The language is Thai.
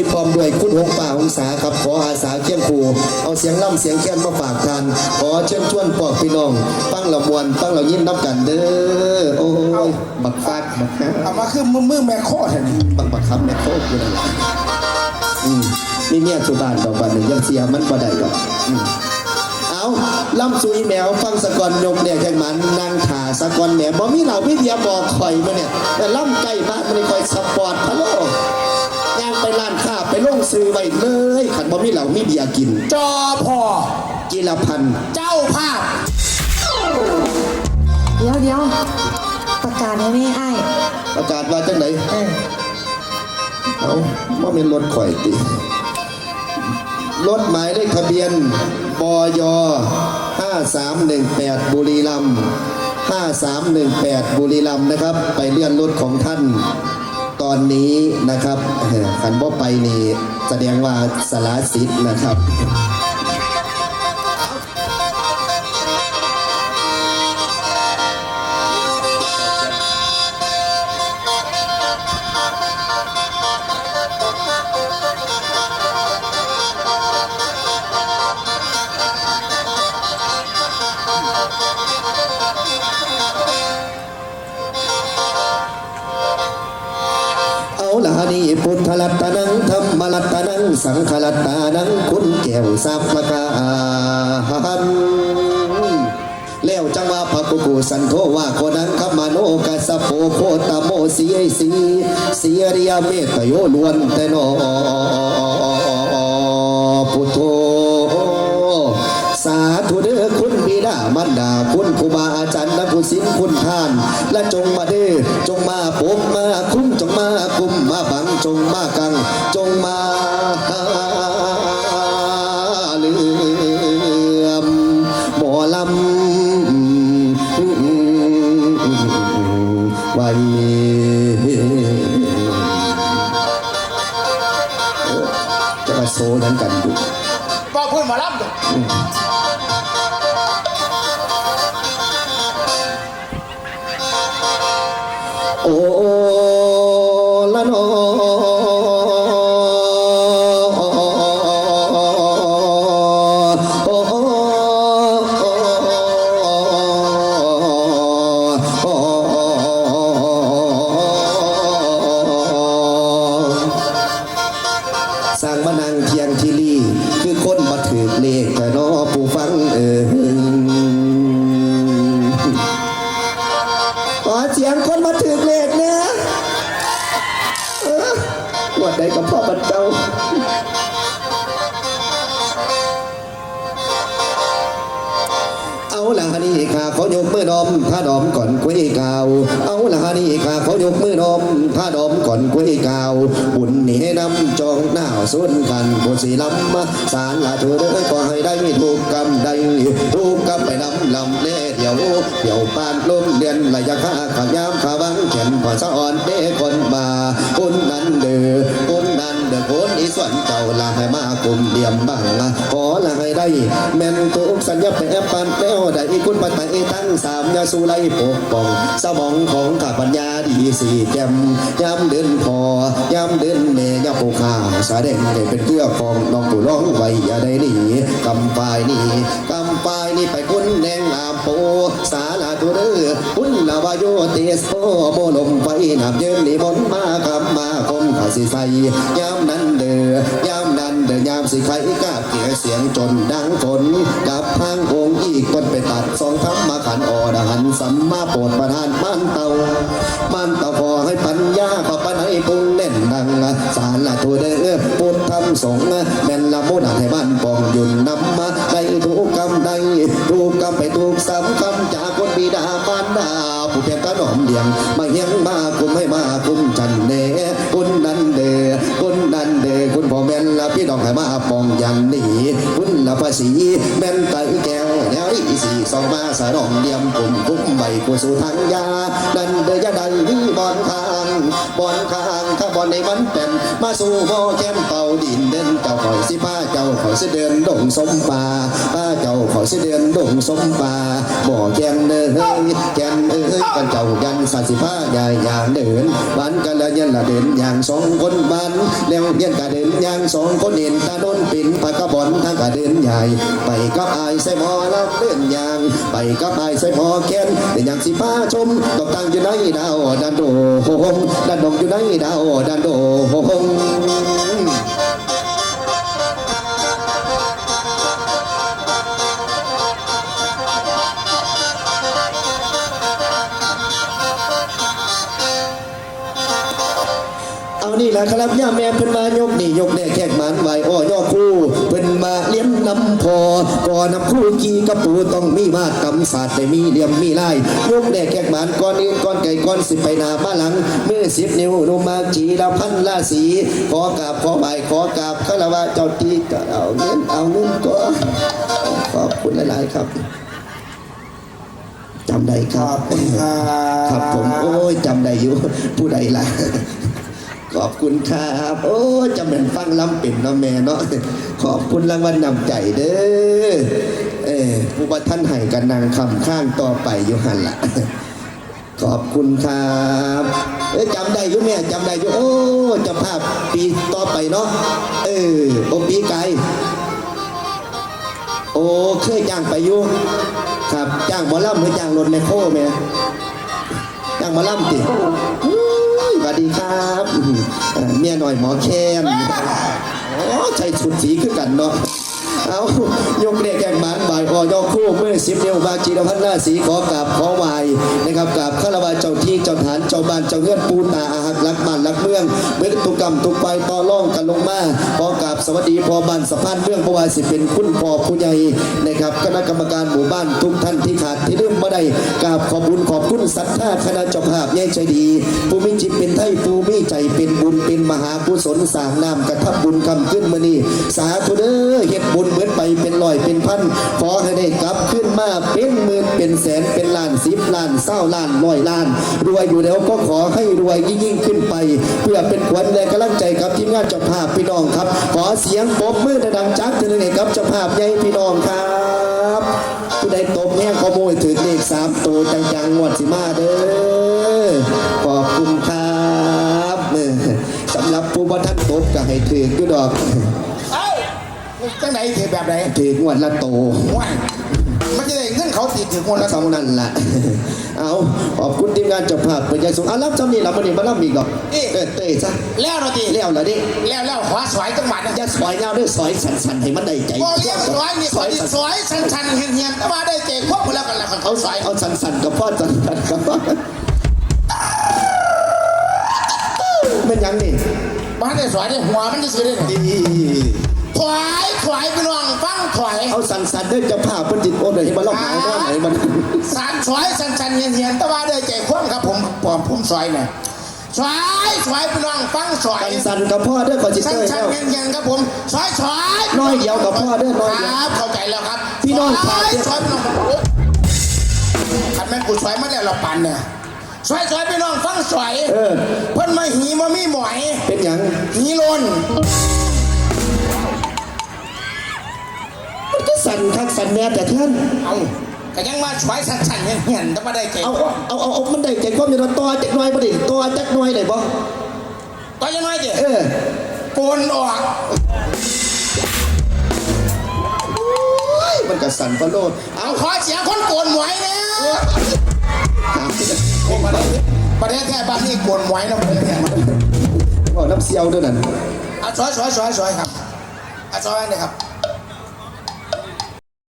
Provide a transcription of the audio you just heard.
ปิดพร้อมด้วยคุณหงป่าองศาครับขออาสาเคียงครูเอาเสียงล่ำเสียงแค้นมาฝากทานขอเชิญชวนปอกพี่น้องตั้งละมวนตั้งละยิ้มนับกันเด้อโอ้ยบักฟาดบักฮะเอามาคือมือมือแม่โคตรนี่บักบักคำแม่โคตรอยู่นั่นแหละอืมมีเมียสุบานดอกบานหนึ่งยังเสียมันบ่ได้ดอกอืมเอาล่ำซุยแมวฟังสะกอนยมเนี่ยแข่งมันนางขาสะกอนแหมบ่มีเหล่าพี่เบียบอกข่อยมาเนี่ยแต่ล่ำใกล้บ้านมันเลยคอยสปอร์ตพะโลย่างไป ร้านค้าไปลงซื้อไว้เลยขันบ่มีเหล่ามีเบียร์กิน จอพอกีฬาพันธ์เจ้าภาพ เดี๋ยวเดี๋ยวประกาศให้แม่ไอ้ายประกาศว่าจังไหนเออเอาว่าเป็นรถข่อยติรถหมายเลขทะเบียนบย5318 บุรีรัมย์5318 บุรีรัมย์นะครับ ไปเลื่อนรถของท่านต อนนี้นะครับขันบ่ไปนี่แสดงว่าสละสิทธิ์นะครับ เอาล่ะนี่พุทธรัตนังธรรมรัตนังสังฆรัตนังคุณแก้วสัพพกาหันแล้วจังว่าพระกุกุสันโทว่าโคนังขมาโนกัสโปโคตโมสีสีสีริยเมตโยลวนแต่นอพุทโธสาธุเด้อคุณบิดามารดาคุณครูบาอาจารย์นักผู้ศิลคุณท่าน และจงมาเด้อจงมาปกมาคุ้มจงมาคุมม จงมากัง จงมาเลื่อมหมอลำไว้จะมาโซนั้นกันอยู่บอกเพื่อนหมารับเถอะโอ้ กับพ่อบัดเจ้าเอาละฮะนี่ข้าเขายกมือนอมถ้าดอมก่อนคุยกาว เอาละฮะนี่ข้าเขายกมือนอมถ้าดอมก่อนคุยกาวบุญนี่ให้นำจองหน้าสุนกันผู้สีลำมาสารละเธอเด้อขอให้ได้ถูกกรรมใดถูกกรรมไปนำลำเล่เดี๋ยวเดี๋ยวปานลมเดือนระยะข้าขยามขาบังเขียนพอสะอ่อนเด้คนมาค ส่วนเจ้าละให้มากลุ่มเดียมบังละขอละให้ได้ แม่นทุกสัญญาแปรปันแล้วได้คุณปัตไตทั้งสามยาสูไลปกป้อง สมองของข้าปัญญาดีสี่แจ่มยามเดินพอยามเดินเมยาปูขาสาเด็งได้เป็นเกลือของน้องผู้ร้องไว้อย่าได้หนีกำปายนี่กำปายนี่ไปคุณแดงลามโปสาลาตัวเด้อคุณลาวาโยเตสโอโมลมไฟนับเยินนิมนต์มาคำมาคมข้าสิใส่ยามนั้น ยามนั้นเด้อยามสิใครก้าเกี่ยเสียงจนดังฝนกับทางองค์อีกคนไปตัดสองทับมาขันออดหันสัมมาโปรดประทานมันเตามันเตาขอให้ปัญญาขอปัญให้ปุงเน่นดังสารละตัวเด้อพุทธธรรมสงแม่นละมุดให้บ้านปองยุนนำมาได้ทุกกรรมใดทุกกรรมไปทุกสำคำจากคนบิดามารดาผู้เพียงกระหน่อมเดียงมาเฮียงมาคุมให้มาคุมจันเนคุณ พี่น้องให้มาปองยันหนีคุณละภาษีแม่นไตแก้วแนวอีสี่สองมาสารองเดียมกลุ่มกุ้มใบกูสู่ทางยาดันเด้อยาใดบอนคางบอนคางข้าบอนในมันเป็นมาสู่โมแก้มเป่าดินเด่นเจ้าข่อยสิผ้าเจ้าข่อยสิเดินดงสมป่า เจ้าข่อยสิเดินดงสมป่าบ่แกนเอ้ยแกนเอ้ยกันเจ้ายันสาสิผ้าใหญ่อย่างเดินบ้านกันละยันละเดินอย่างสองคนบ้านแล้วเย็นกะเดินอย่างสองคนเห็นตาโดนปิ่นปากกระบอนทางกะเดินใหญ่ ไปกับอายใส่หมอแล้วเดินอย่างไปกับอายใส่หมอแกนเป็นอย่างสิผ้าชมตกตังอยู่ในดาวดันโดหงดันดงอยู่ในดาวดันโดหง เอานี่แหละครับย่าแม่เพิ่นมายกนี่ยกแน่แขกหมันไหวอ้อย่อคู่เพิ่นมาเลี้ยงน้ำพอก่อนน้ำคู่กีกระปูต้องมีมาดกำศาสตร์แต่มีเหลี่ยมมีลายยกแน่แขกหมันก่อนนี้ก่อนไก่ก่อนสิไปหนาบ้านหลังมือสิบนิ้วลงมาจีละพันละสีขอกราบขอใบขอกราบคารวะเจ้าที่ก็เอาเงินเอาเงินก็ขอบคุณหลายๆครับจำได้คขรัอบบคุณครับ ครับผม โอ้ยจำได้อยู่ ผู้ใดล่ะ ขอบคุณครับ โอ้จำเป็นฟังลำเป็นเนาะแม่เนาะขอบคุณรางวัลนำใจเด้อเออผู้บัท่านให้กันนางคำข้างต่อไปอยู่หันละขอบคุณครับเอ้จำได้อยู่แม่จำได้อยู่โอ้จะภาพปีต่อไปเนาะเออโอปีไกลโอ้เคยจ้างไปอยู่ครับจ้างหมอลำหรือจ้างรถแมคโครแม่จ้างหมอลำติ ดีครับเมียหน่อยหมอแคนโอ้ใส่ชุดสีคือกันเนาะ เอายกเรียกแกงหมันบ่ายออยอคู่เมื่อสิบเดียวบางจีรพัฒนาสีขอกราบขอไหวนะครับกราบข้าราวารเจ้าที่เจ้าฐานเจ้าบ้านเจ้าเงื่อนปูตาอาหักรักบ้านรักเมืองเมื่อตุกกรรมตุกไปต่อร่องกันลงมาขอกราบสวัสดีพอบ้านสะพานเมืองประวาสิเป็นคุณพ่อผู้ใหญ่นะครับคณะกรรมการหมู่บ้านทุกท่านที่ขาดที่ลืมบ่ได้กราบขอบคุญขอบคุณศรัทธาคณะเจ้าภาพใหญ่ใจดีผู้มีจิตเป็นไทยผู้มีใจเป็นบุญเป็นมหากุศลสร้างน้ำกระทับบุญคำขึ้นมานี่สาธุเด้อเฮ็ดบุญเหมือนไปเป็นร้อยเป็นพันขอให้ได้กลับขึ้นมาเป็นหมื่นเป็นแสนเป็นล้านสิบล้านเศร้าล้านร้อยล้าน รวยอยู่แล้วก็ขอให้รวยยิ่งยิ่งขึ้นไป เพื่อเป็นขวัญและกำลังใจกับทีมงานเจ้าภาพพี่น้องครับ ขอเสียงปรบมือดังจักทีหนึงให้กับเจ้าภาพใหญ่พี่น้องครับผู้ใดตบแม่ขโมยถือเลขสามตัวจังๆงวดสิมาเด้อขอบคุณครับสำหรับผู้บ่ท่านตบก็ให้ถือกูดอกอ จังไหนถือแบบไหนถืองวดละโตว่ายมันจะได้เงินเขาติดถึงคนละเท่านั้นล่ะ เอาขอบคุณทีมงานเจ้าภาพเป็นใจสูงอะรับจำนี่เราวันนี้มารับอีกดอกเอ้ยเต้ยซะแล้วเราตีเลี้ยวแล้วดิแล้วแล้วขวาสวยจังหวัดนะอย่าซอยเงาด้วยซอยสันๆให้มันได้ใจโอ้ยสวยนี่สวยสวยชันชันเฮียนเฮียนแต่ว่าได้เจ๊ควบหมดแล้วกันละเขาสวยเอาสันๆกับพ่อสันๆกับพ่อเป็นหยังนี่บ้านได้สวยได้หัวมันจะสวยได้ดี ถอยถอยพี่น้องฟังถอยเอาสันๆด้วยเจ้าภาพเพิ่นจิตโอนเลยให้มาลอกหายว่าไหนมันสารสวยชันชันเฮียนเฮียนแต่ว่าได้เจ๊ควบครับผมผมผมสวยเนี่ยสวยสวยพี่น้องฟังสวยสันๆกับพ่อเด้อขอจิตชันเต้ยชันแล้วเฮียนเฮียนครับผมสวยสวยน้อยเดียวกับพ่อเด้อน้อยคเดียวรับเข้าใจแล้วครับ พี่น้องสขาดวยเนี่ยสวยพี่น้องโอ๊ยขันแม่นกูสวยมาแล้วเราปั่นเนี่ยสวยสวยพี่น้องฟังสวยเออเพิ่นมาหีมามีหมอยเป็นหยังหีโลน สั่นคักสั่นแน่แต่ท่าน เอาก็ยังมาสวยสั่นๆเฮียนเฮียนแต่มาได้เจ๊เอาเอาเอาเอามันได้ใจความอยู่เนาะตัวจักหน่อยบ่ได้ตัวจักหน่อยได้บ่ก็ยังน้อยเจ๊เออโกนออกโอ้ยมันก็สั่นพะโลดเอาเอาขอเสียงคนโกนหมวยเนี่ยถามสิประเทศประเทศแค่บ้านนี้โกนหมวยนะผมเนี่ยบอกน้ำเสียวด้วยนั่นอะสวยสวยสวยสวยครับอะสวยเลยครับ